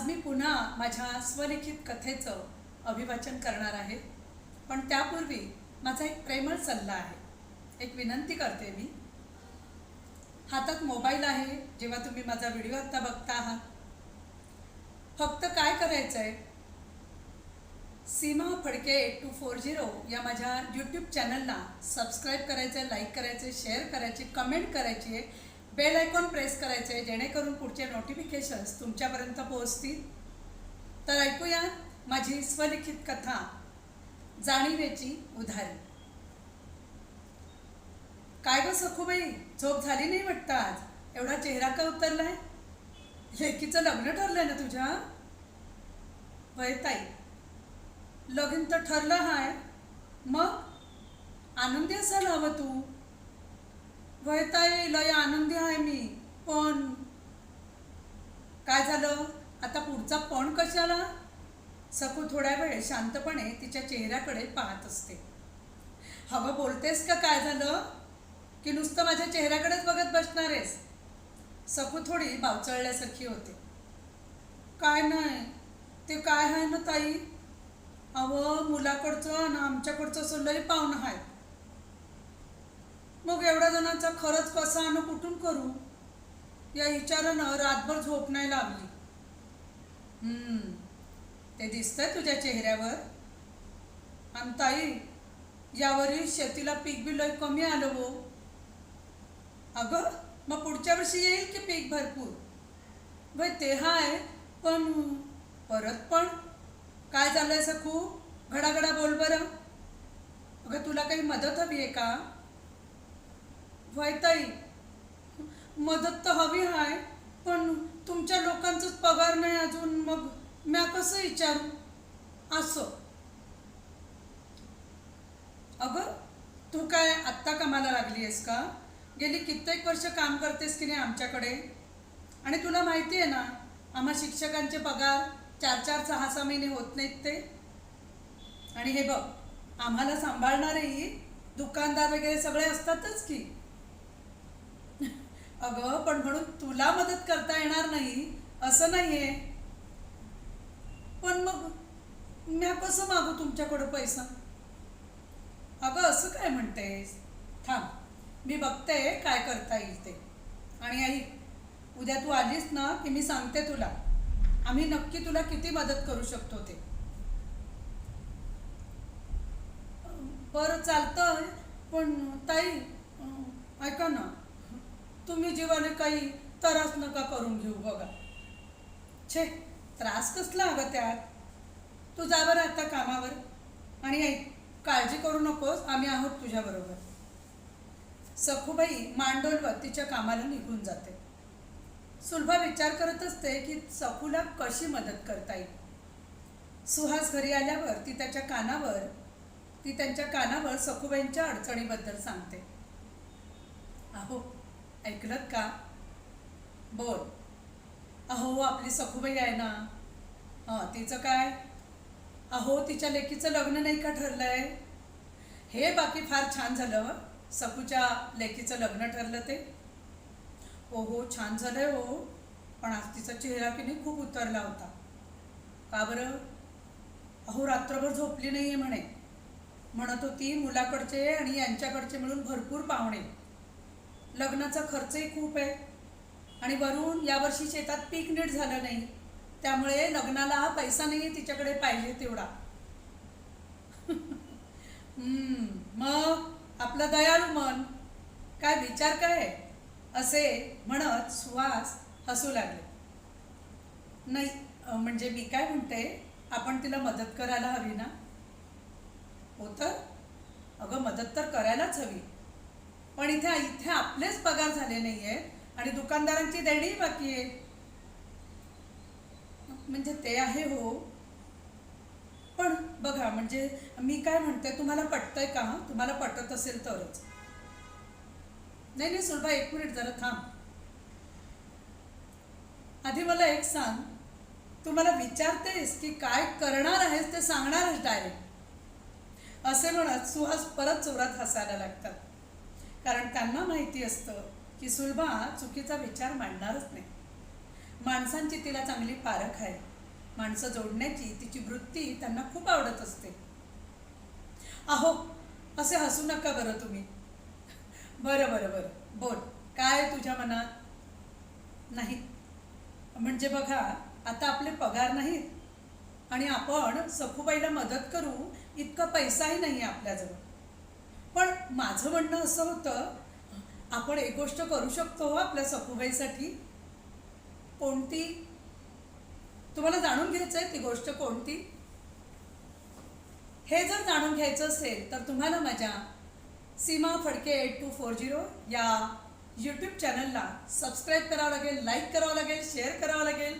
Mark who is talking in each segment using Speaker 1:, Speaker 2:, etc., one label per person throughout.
Speaker 1: आज मी पुन्हा माझ्या स्वलिखित कथेचं अभिवाचन करणार आहे. पण त्यापूर्वी माझा एक प्रेमळ सल्ला आहे. एक विनंती करते मी. हातात मोबाईल आहे जेव्हा तुम्ही माझा व्हिडिओ आत्ता बघता आहात. फक्त काय करायचं आहे Seema Phadke eight two four zero या माझ्या यूट्यूब चॅनलला सबस्क्राईब करायचं आहे लाईक करायचं आहे शेअर करायची कमेंट करायची आहे बेल आयकॉन प्रेस करायचं आहे जेणेकरून पुढचे नोटिफिकेशन्स तुमच्यापर्यंत पोहोचतील. तर ऐकूया माझी स्वलिखित कथा जाणीवेची उधारी. काय ग सखूबाई झोप झाली नाही वाटतं आज? एवढा चेहरा का उतरलाय? लेकीचं लग्न ठरलंय ना तुझ्या? वय ताई. लगीन तर ठरलं हाय. मग? आनंदी असायला हवं तू. वय ताई लय आनंदी आहे मी. पण काय झालं? आता पुढचा पण कशाला? सकू थोड्या वेळ शांतपणे तिच्या चेहऱ्याकडे पाहत असते. हवं बोलतेस का? काय झालं? की नुसतं माझ्या चेहऱ्याकडेच बघत बसणार आहेस सकू थोडी बावचळल्यासारखी होते. काय नाही ते काय आहे ना ताई? अहो मुलाकडचं आणि आमच्याकडचं असं लय पाहुणं आहे मग एवढ्या जणांचा खरंच कसा आणि कुठून करू? या विचारानं रातभर झोप नाही लागली. हम्म, ते दिसतंय तुझ्या चेहऱ्यावर. आणि ताई यावरील शेतीला पीक बी लय कमी आलं हो. अगं मग पुढच्या वर्षी येईल की पीक भरपूर? भाई ते हाय पण परत पण? काय झालंय सखू घडाघडा बोल बरं. अगं तुला काही मदत हवी आहे का? वय मदत तर हवी आहे पण तुमच्या लोकांचाच पगार नाही अजून मग म्या कसं विचारू? असं. अगं तू काय आत्ता कामाला लागली आहेस का? गेली कित्येक वर्ष काम करतेस की नाही आमच्याकडे? आणि तुला माहिती आहे ना आम्हा शिक्षकांचे पगार चार चार सहा सहा महिने होत नाहीत ते. आणि हे बघ आम्हाला सांभाळणारेही दुकानदार वगैरे सगळे असतातच की. अगं पण म्हणून तुला मदत करता येणार नाही असं नाहीये. पण मग म्या कसं मागू तुमच्याकडं पैसा? अगं असं काय म्हणतेस? थांब मी बघते काय करता येईल ते. आणि आई उद्या तू आलीस ना की मी सांगते तुला. आम्ही नक्की तुला किती मदत करू शकतो ते. बरं चालतं पण ताई ऐका ना. तुम्ही जीवाने काही त्रास नका करून घेऊ बघा. छे त्रास कसला हवा त्यात? तू जा बरं आता कामावर आणि ऐक काळजी करू नकोस आम्ही आहोत तुझ्याबरोबर सखूबाई मांडोलवर तिच्या कामाला निघून जाते. सुलभा विचार करत असते की सखूला कशी मदत करता येईल. सुहास घरी आल्यावर ती त्याच्या कानावर ती त्यांच्या कानावर सखूबाईंच्या अडचणीबद्दल सांगते. अहो ऐकलत का? बोल. अहो आपली सखूबाई आहे ना. हां तिचं काय? अहो तिच्या लेकीचं लग्न नाही का ठरलं आहे हे बाकी फार छान झालं सखूच्या सकूच्या लेकीचं लग्न ठरलं ते. हो हो छान झालंय हो. पण आज तिचा चेहरा की नाही खूप उतरला होता. का बरं? अहो रात्रभर झोपली नाही आहे म्हणे. म्हणत होती मुलाकडचे आणि यांच्याकडचे मिळून भरपूर पाहुणे. लग्नाचा खर्चही खूप आहे. आणि वरून यावर्षी शेतात पीक नीट झालं नाही. त्यामुळे लग्नाला पैसा नाही तिच्याकडे पाहिजे तेवढा. हम्म, मग आपलं दयाळू मन काय विचार काय? असे म्हणत सुहास हसू लागले. नाही म्हणजे मी काय म्हणते आपण तिला मदत करायला हवी ना? हो तर? अगं मदत तर करायलाच हवी. पण इथे इथे आपलेच पगार झाले नाही आहेत आणि दुकानदारांची देणी बाकी आहे. म्हणजे ते आहे हो. पण बघा म्हणजे मी काय म्हणते तुम्हाला पटतंय का? तुम्हाला पटत असेल तरच. नाही नाही सुलभा एक मिनिट जरा थांब. आधी मला एक सांग. तू मला विचारतेस की काय करणार आहेस ते सांगणारच डायरेक्ट. असे म्हणत सुहास परत जोरात हसायला लागतात. कारण त्यांना माहिती असतं की सुलभा चुकीचा विचार मांडणारच नाही. माणसांची तिला चांगली पारख आहे. माणसं जोडण्याची तिची वृत्ती त्यांना खूप आवडत असते. अहो असे हसू नका बरं तुम्ही. बरं बरं बरं. बोल. काय तुझ्या मनात? नाही. म्हणजे बघा आता आपले पगार नाहीत. आणि आपण सखूबाईला मदत करू इतका पैसाही नाही आहे आपल्याजवळ. पण माझं म्हणणं असं होतं आपण एक गोष्ट करू शकतो हो आपल्या सखूबाईसाठी. कोणती? तुम्हाला जाणून घ्यायचं आहे ती गोष्ट कोणती? हे जर जाणून घ्यायचं असेल तर तुम्हाला माझ्या Seema Phadke eight two four zero या यूट्यूब चॅनलला सबस्क्राईब करावं लागेल लाईक करावं लागेल शेअर करावं लागेल.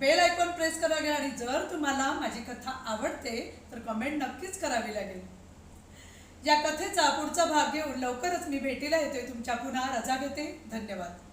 Speaker 1: बेल आयकॉन प्रेस करावं लागेल. आणि जर तुम्हाला माझी कथा आवडते तर कमेंट नक्कीच करावी लागेल. या कथेचा पुढचा भाग घेऊन लवकरच मी भेटीला येते तुमच्या पुन्हा रजा घेते. धन्यवाद.